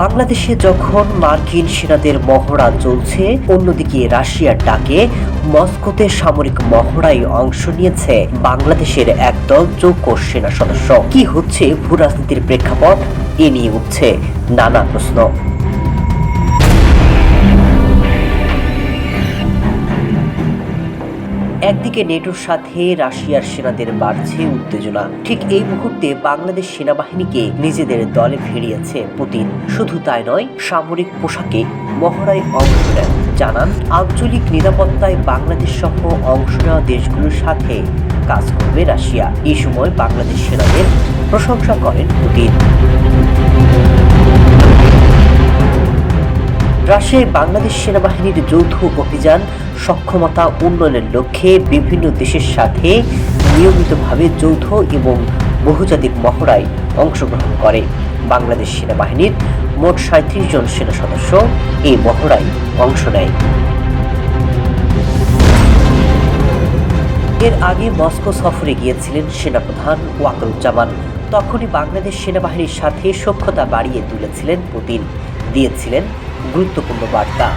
বাংলাদেশে যখন মার্কিন সেনাদের মহড়া চলছে, অন্যদিকে রাশিয়ার ডাকে মস্কোতে সামরিক মহড়ায় অংশ নিয়েছে বাংলাদেশের একদল যোগ্য সেনা সদস্য। কি হচ্ছে ভূ রাজনীতির প্রেক্ষাপট? এ নিয়ে উঠছে নানা প্রশ্ন। একদিকে নেটোর সাথে রাশিয়ার সেনাদের বাড়ছে উত্তেজনা। ঠিক এই মুহূর্তে বাংলাদেশ সেনাবাহিনীকে নিজেদের দলে ফিরিয়েছে পুতিন। শুধু তাই নয়, সামরিক পোশাকে মহড়ায় অংশ নেন। জানান, আঞ্চলিক নিরাপত্তায় বাংলাদেশ সহ অংশ নেওয়া দেশগুলোর সাথে কাজ করবে রাশিয়া। এই সময় বাংলাদেশ সেনাদের প্রশংসা করেন পুতিন। রাশিয়ায় বাংলাদেশ সেনাবাহিনীর যৌথ অভিযান সক্ষমতা উন্নয়নের লক্ষ্যে বিভিন্ন দেশের সাথে নিয়মিতভাবে যৌথ এবং বহুজাতিক মহড়ায় অংশগ্রহণ করে। বাংলাদেশ সেনাবাহিনীর মোট সাঁত্রিশ জন সেনা সদস্য এই মহড়ায় অংশ নেয়। এর আগে মস্কো সফরে গিয়েছিলেন সেনাপ্রধান ওয়াকরুজ্জামান। তখনই বাংলাদেশ সেনাবাহিনীর সাথে সখ্যতা বাড়িয়ে তুলেছিলেন পুতিন। দিয়েছিলেন গুরুত্বপূর্ণ বার্তা।